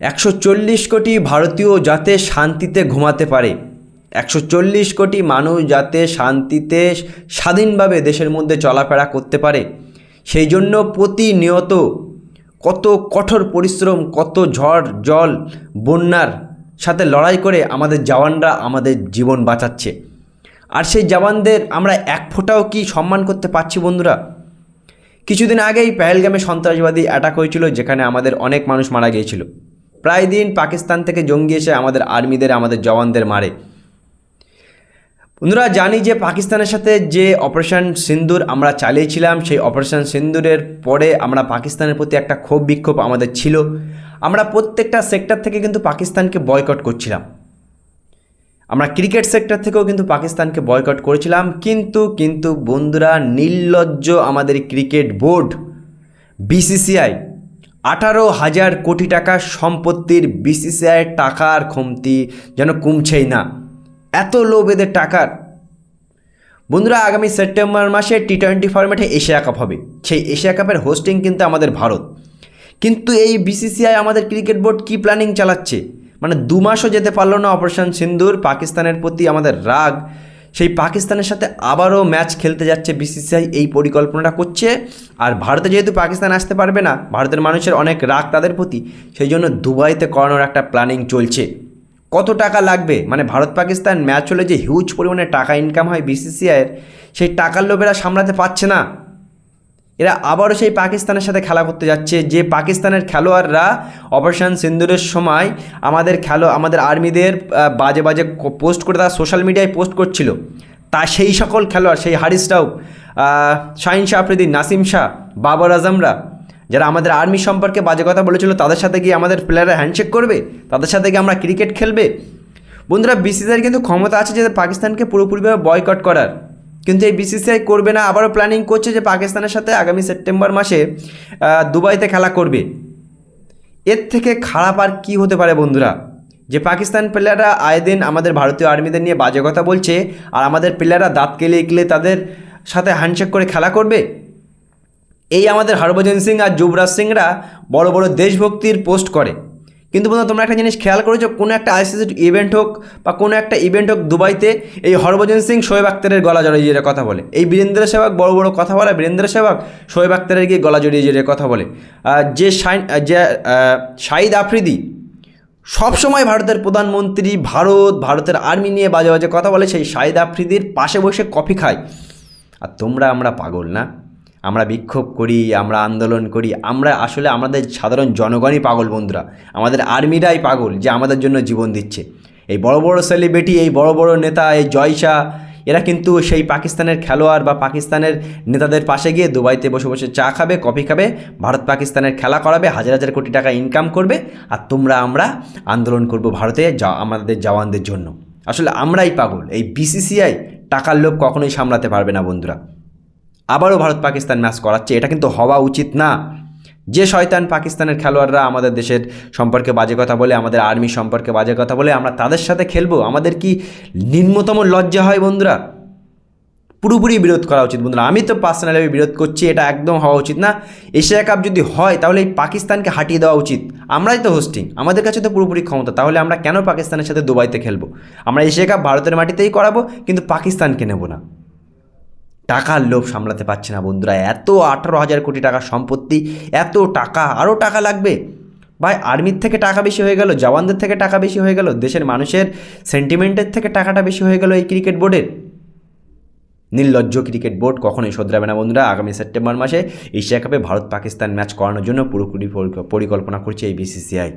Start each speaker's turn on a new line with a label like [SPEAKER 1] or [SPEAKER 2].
[SPEAKER 1] একশো চল্লিশ কোটি ভারতীয় যাতে শান্তিতে ঘুমাতে পারে। একশো চল্লিশ কোটি মানুষ যাতে শান্তিতে স্বাধীনভাবে দেশের মধ্যে চলাফেরা করতে পারে। সেই জন্য প্রতিনিয়ত কত কঠোর পরিশ্রম, কত ঝড়, জল, বন্যার সাথে লড়াই করে আমাদের জওয়ানরা আমাদের জীবন বাঁচাচ্ছে। আর সেই জওয়ানদের আমরা এক ফোঁটাও কি সম্মান করতে পারছি বন্ধুরা? কিছুদিন আগেই পেহেলগামে সন্ত্রাসবাদী অ্যাটাক হয়েছিল, যেখানে আমাদের অনেক মানুষ মারা গিয়েছিল। প্রায় দিন পাকিস্তান থেকে জঙ্গি এসে আমাদের আর্মিদের, আমাদের জওয়ানদের মারে। বন্ধুরা, জানি যে পাকিস্তানের সাথে যে অপারেশন সিন্দুর আমরা চালিয়েছিলাম, সেই অপারেশন সিন্দুরের পরে আমরা পাকিস্তানের প্রতি একটা ক্ষোভ, বিক্ষোভ আমাদের ছিল। আমরা প্রত্যেকটা সেক্টর থেকে কিন্তু পাকিস্তানকে বয়কট করছিলাম। আমরা ক্রিকেট সেক্টর থেকেও কিন্তু পাকিস্তানকে বয়কট করেছিলাম। কিন্তু কিন্তু বন্ধুরা, নির্লজ্জ আমাদের ক্রিকেট বোর্ড, বিসিসিআই আঠারো হাজার কোটি টাকা সম্পত্তির বিসিসিআই টাকার কমতি যেন কমছেই না। এত লোভ এদের টাকার। বন্ধুরা, আগামী সেপ্টেম্বর মাসে টি টোয়েন্টি ফরম্যাটে এশিয়া কাপ হবে। সেই এশিয়া কাপের হোস্টিং কিন্তু আমাদের ভারত। কিন্তু এই বিসিসিআই আমাদের ক্রিকেট বোর্ড কী প্ল্যানিং চালাচ্ছে? মানে দু মাসও যেতে পারল না অপারেশন সিন্দুর, পাকিস্তানের প্রতি আমাদের রাগ। সেই পাকিস্তানের সাথে আবারও ম্যাচ খেলতে যাচ্ছে বিসিসিআই, এই পরিকল্পনাটা করছে। আর ভারতে যেহেতু পাকিস্তান আসতে পারবে না, ভারতের মানুষের অনেক রাগ তাদের প্রতি, সেই জন্য দুবাইতে করানোর একটা প্ল্যানিং চলছে। কত টাকা লাগবে? মানে ভারত পাকিস্তান ম্যাচ হলে যে হিউজ পরিমাণে টাকা ইনকাম হয় বিসিসিআইয়ের, সেই টাকার লোভেরা সামলাতে পারছে না। এরা আবারও সেই পাকিস্তানের সাথে খেলা করতে যাচ্ছে। যে পাকিস্তানের খেলোয়াড়রা অপারেশন সিন্দুরের সময় আমাদের খেলো আমাদের আর্মিদের বাজে বাজে পোস্ট করে তারা সোশ্যাল মিডিয়ায় পোস্ট করছিল। তা সেই সকল খেলোয়াড় সেই হারিস আহ, শাহিন শাহ আফ্রিদি নাসিম শাহ বাবর আজমরা যারা আমাদের আর্মি সম্পর্কে বাজে কথা বলেছিল তাদের সাথে গিয়ে আমাদের প্লেয়াররা হ্যান্ডশেক করবে তাদের সাথে গিয়ে আমরা ক্রিকেট খেলবে। বন্ধুরা বিসিসিআইয়ের কিন্তু ক্ষমতা আছে যে পাকিস্তানকে পুরোপুরিভাবে বয়কট করার। কিন্তু এই বিসিসিআই করবে না, আবারও প্ল্যানিং করছে যে পাকিস্তানের সাথে আগামী সেপ্টেম্বর মাসে দুবাইতে খেলা করবে। এর থেকে খারাপ আর কী হতে পারে বন্ধুরা? যে পাকিস্তান প্লেয়াররা আয়ে দিন আমাদের ভারতীয় আর্মিদের নিয়ে বাজে কথা বলছে, আর আমাদের প্লেয়াররা দাঁত কেলে কেলে তাদের সাথে হ্যান্ডশেক করে খেলা করবে? এই আমাদের হরভজন সিং আর যুবরাজ সিংরা বড় বড় দেশভক্তির পোস্ট করে। কিন্তু বন্ধুরা তোমরা একটা জিনিস খেয়াল করেছ? কোনো একটা আইসিসি ইভেন্ট হোক বা কোনো একটা ইভেন্ট হোক দুবাইতে এই হরভজন সিং শোয়েব আক্তারের গলা জড়িয়ে জড়িয়ে কথা বলে। এই বীরেন্দ্র সেবক বড় বড় কথা বলে বীরেন্দ্র সেবক শোয়েব আক্তারের গিয়ে গলা জড়িয়ে জড়িয়ে কথা বলে। যে আহ, যে শাহিদ আফ্রিদি সবসময় ভারতের প্রধানমন্ত্রী ভারত ভারতের আর্মি নিয়ে বাজে বাজে কথা বলে সেই শাহিদ আফ্রিদির পাশে বসে কফি খায়। আর তোমরা আমরা পাগল না? আমরা বিক্ষোভ করি, আমরা আন্দোলন করি, আমরা আসলে আমাদের সাধারণ জনগণই পাগল বন্ধুরা। আমাদের আর্মিরাই পাগল যে আমাদের জন্য জীবন দিচ্ছে। এই বড় বড় সেলিব্রিটি এই বড় বড় নেতা, এই জয়শা এরা কিন্তু সেই পাকিস্তানের খেলোয়াড় বা পাকিস্তানের নেতাদের পাশে গিয়ে দুবাইতে বসে বসে চা খাবে, কফি খাবে, ভারত পাকিস্তানের খেলা করাবে, হাজার হাজার কোটি টাকা ইনকাম করবে, আর তোমরা আমরা আন্দোলন করব ভারতে যা আমাদের জওয়ানদের জন্য। আসলে আমরাই পাগল, এই বিসিসিআই টাকার লোক কখনোই সামলাতে পারবে না বন্ধুরা। আবারও ভারত পাকিস্তান ম্যাচ করাচ্ছে, এটা কিন্তু হওয়া উচিত না। যে শয়তান পাকিস্তানের খেলোয়াড়রা আমাদের দেশের সম্পর্কে বাজে কথা বলে, আমাদের আর্মি সম্পর্কে বাজে কথা বলে, আমরা তাদের সাথে খেলব। আমাদের কি নিম্নতম লজ্জা হয় বন্ধুরা? পুরোপুরি বিরোধ করা উচিত বন্ধুরা। আমি তো পার্সোনালি বিরোধ করছি, এটা একদম হওয়া উচিত না। এশিয়া কাপ যদি হয়, তাহলে এই পাকিস্তানকে হাঁটিয়ে দেওয়া উচিত। আমরাই তো হোস্টিং আমাদের কাছে তো পুরোপুরি ক্ষমতা, তাহলে আমরা কেন পাকিস্তানের সাথে দুবাইতে খেলব? আমরা এশিয়া কাপ ভারতের মাটিতেই করাবো, কিন্তু পাকিস্তানকে নেব না। টাকার লোভ সামলাতে পারছে না বন্ধুরা। এত আঠারো হাজার কোটি টাকার সম্পত্তি, এত টাকা আরও টাকা লাগবে। ভাই, আর্মির থেকে টাকা বেশি হয়ে গেল, জওয়ানদের থেকে টাকা বেশি হয়ে গেল, দেশের মানুষের সেন্টিমেন্টের থেকে টাকাটা বেশি হয়ে গেল এই ক্রিকেট বোর্ডের। নির্লজ্জ ক্রিকেট বোর্ড কখনোই শোধরাবে না বন্ধুরা। আগামী সেপ্টেম্বর মাসে এশিয়া কাপে ভারত পাকিস্তান ম্যাচ করানোর জন্য পুরোপুরি পরিকল্পনা করছে এই বিসিসিআই।